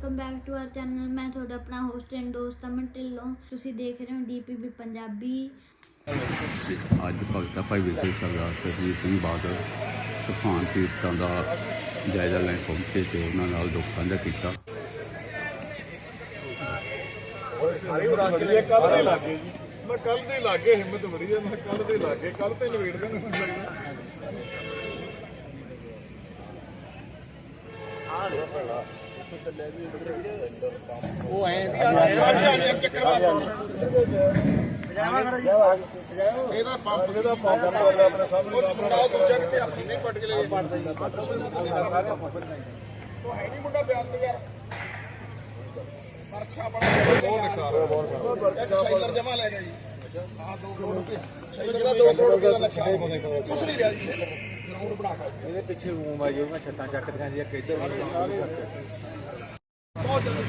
Welcome back to our channel ਮੈਂ ਤੁਹਾਡਾ ਆਪਣਾ ਹੋਸਟ ਐਂਡ ਦੋਸਤ ਅਮਨ ਢਿੱਲੋਂ। ਤੁਸੀਂ ਦੇਖ ਰਹੇ ਹੋ ਡੀਪੀਬੀ ਪੰਜਾਬੀ। ਅੱਜ ਭਗਤਾ ਭਾਈ ਵਿਖੇ ਸਰਦਾਰ ਸਤਜੀਤ ਸਿੰਘ ਬਾਦਲ ਤੂਫਾਨ ਪੀੜਤਾਂ ਦਾ ਜਾਇਜ਼ਾ ਲੈਣ ਪਹੁੰਚੇ ਤੇ ਉਹਨਾਂ ਨਾਲ ਦੁੱਖ ਸਾਂਝਾ ਕੀਤਾ। ਮੈਂ ਕੱਲ ਦੇ ਲਾਗੇ ਹਿੰਮਤ ਬੜੀ ਹੈ ਮੈਂ ਕੱਲ ਦੇ ਲਾਗੇ ਕੱਲ ਤੇ ਨਵੇੜ ਦੇਣ। ਉਹ ਐ ਇਹਦਾ ਪੰਪ ਇਹਦਾ ਪੰਪ ਲੱਗਦਾ ਆਪਣੇ ਸਾਹਮਣੇ ਆਪਣਾ ਪ੍ਰੋਜੈਕਟ ਤੇ ਆਪਣੀ ਨਹੀਂ ਪਟ ਕੇ ਲੈ ਪੜਦਾ ਹੀ। ਨਹੀਂ ਮੁੰਡਾ ਬਿਆਨ ਤੇ ਯਾਰ। ਵਰਕਸ਼ਾਪ ਵਾਲਾ। ਬਹੁਤ ਨੁਕਸਾਨ। ਬਹੁਤ ਵਰਕਸ਼ਾਪ ਜਮਾ ਲੈ ਗਿਆ ਜੀ। ਆਹ 2 ਕਰੋੜ ਰੁਪਏ ਸ਼ੈਲਰ 2 ਕਰੋੜ ਰੁਪਏ ਦਾ ਨੁਕਸਾਨ ਕੁਛ ਨਹੀਂ ਰਿਹਾ ਜੀ ਗਰਾਊਂਡ ਬਣਾ ਕੇ ਇਹਦੇ ਪਿੱਛੇ ਰੂਮ ਆ ਜੀ ਉਹਦੀਆਂ ਛੱਤਾਂ ਚੱਕਦੀਆਂ ਜੀ ਕਿੱਧਰ ਬਹੁਤ ਜਲਦੀ